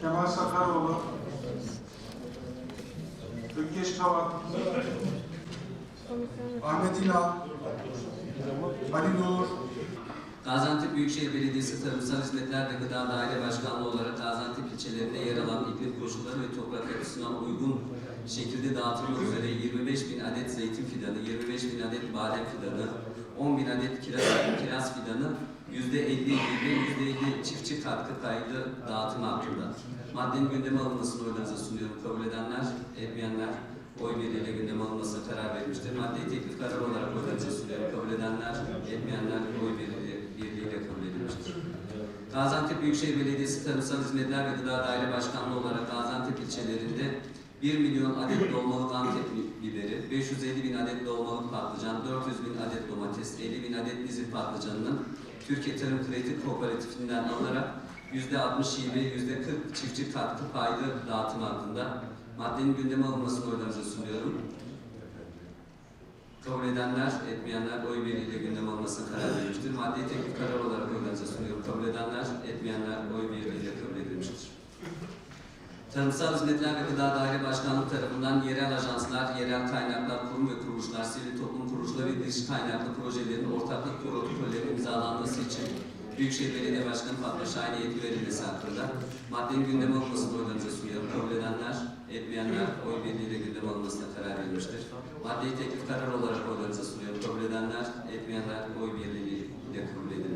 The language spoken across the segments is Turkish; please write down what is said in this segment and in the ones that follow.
Kemal Sakaroğlu, Ökkeş Kavak, Ahmet İnal, Ali Nur, Gaziantep Büyükşehir Belediyesi Tarımsal Hizmetler ve Gıda Daire Başkanlığı olarak Gaziantep ilçelerinde yer alan iklim koşulları ve toprak yapısına uygun şekilde dağıtılmak üzere 25 bin adet zeytin fidanı, 25 bin adet badem fidanı, 10 bin adet kiraz, kiraz fidanı, %50 gibi %50 çiftçi katkı kaydı dağıtım hakkında. Maddenin gündeme alınmasını oylarınıza sunuyorum. Kabul edenler, etmeyenler oy birliğiyle gündeme alınmasına karar verilmiştir. Maddeyi teklif kararı olarak oylarınıza sunuyorum. Kabul edenler, etmeyenler oy birliğiyle kabul edilmiştir. Gaziantep Büyükşehir Belediyesi Tarımsal Hizmetler ve Gıda Daire Başkanlığı olarak Gaziantep ilçelerinde 1 milyon adet dolmalık Antep biberi, 550 bin adet dolmalık patlıcan, 400 bin adet domates, 50 bin adet nizip patlıcanının Türkiye Tarım Kredi Kooperatifinden alınarak %60 hibe, %40 çiftçi katkı paylı dağıtım hakkında maddenin gündeme alınmasını oylarınıza sunuyorum. Kabul edenler, etmeyenler oy birliğiyle gündeme alınmasına karar verilmiştir. Maddeyi teklif karar olarak oylarınıza sunuyorum. Kabul edenler, etmeyenler oy birliğiyle kabul. Tarımsal Hizmetler ve Gıda Daire Başkanlığı tarafından yerel ajanslar, yerel kaynaklar, kurum ve kuruluşlar, sivil toplum kuruluşları ve dış kaynaklı projelerin ortaklık protokollerinin imzalanması için Büyükşehir Belediye Başkanı Fatma Şahin'e yetki verilmesi hakkında maddenin gündeme alınmasını oylarınıza sunuyorum. Kabul edenler, etmeyenler oy birliğiyle gündeme alınmasına karar verilmiştir. Maddeyi teklif karar olarak oylarınıza sunuyorum. Kabul edenler, etmeyenler oy birliğiyle kabul edilmiştir.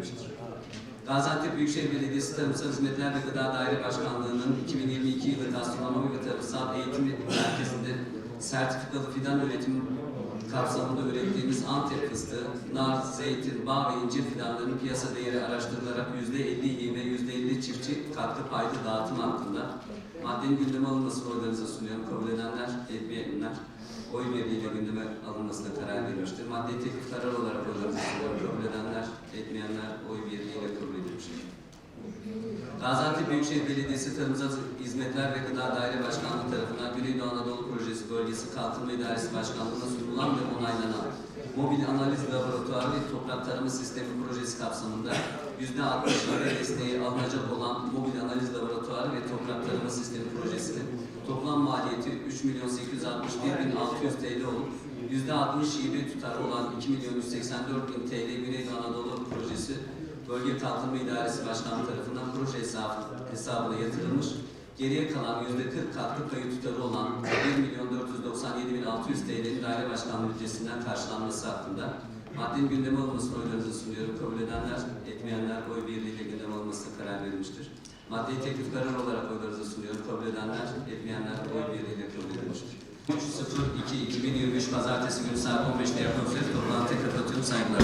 Gaziantep Büyükşehir Belediyesi Tarımsal Hizmetler ve Gıda Daire Başkanlığı'nın 2022 yılı gastronomi ve tarımsal eğitim merkezinde sertifikalı fidan üretimi kapsamında ürettiğimiz Antep fıstığı, nar, zeytin, bağ ve incir fidanlarının piyasa değeri araştırılarak %50 hibe, %50 çiftçi katkı paydı dağıtım hakkında maddenin gündeme alınmasını oylarınıza sunuyorum. Kabul edenler, etmeyenler oy birliğiyle gündeme alınmasına karar verilmiştir. Maddeyi teklif karar olarak oylarınıza sunuyorum. Kabul edenler, etmeyenler oy birliğiyle kabul edilmiştir. Gaziantep Büyükşehir Belediyesi Tarımsal Hizmetler ve Gıda Daire Başkanlığı tarafından Güneydoğu Anadolu Projesi Bölgesi Kalkınma İdaresi Başkanlığı'na sunulan ve onaylanan mobil analiz laboratuvarı ve toprak tarımı sistemi projesi kapsamında %60 öre desteği alınacak olan mobil analiz laboratuvarı ve toprak tarımı sistemi projesinin toplam maliyeti 3 milyon 861 bin 600 TL olup %60 hibe tutarı olan 2 milyon 184 bin TL Güneydoğu Anadolu Projesi Bölge Kalkınma İdaresi Başkanlığı tarafından proje hesabı, hesabına yatırılmış. Geriye kalan yüzde 40 katkı payı tutarı olan 1 milyon 497 bin 600 TL'nin daire başkanlığı bütçesinden karşılanması hakkında maddenin gündeme alınmasını oylarınıza sunuyorum. Kabul edenler, etmeyenler oy birliğiyle gündeme alınmasına karar verilmiştir. Maddeyi teklif karar olarak oylarınıza sunuyorum. Kabul edenler, etmeyenler oy birliğiyle kabul edilmiştir. 3.02.2023 Pazartesi günü saat 15'te yapılacak. Toplantıya kapatıyorum. Saygılar.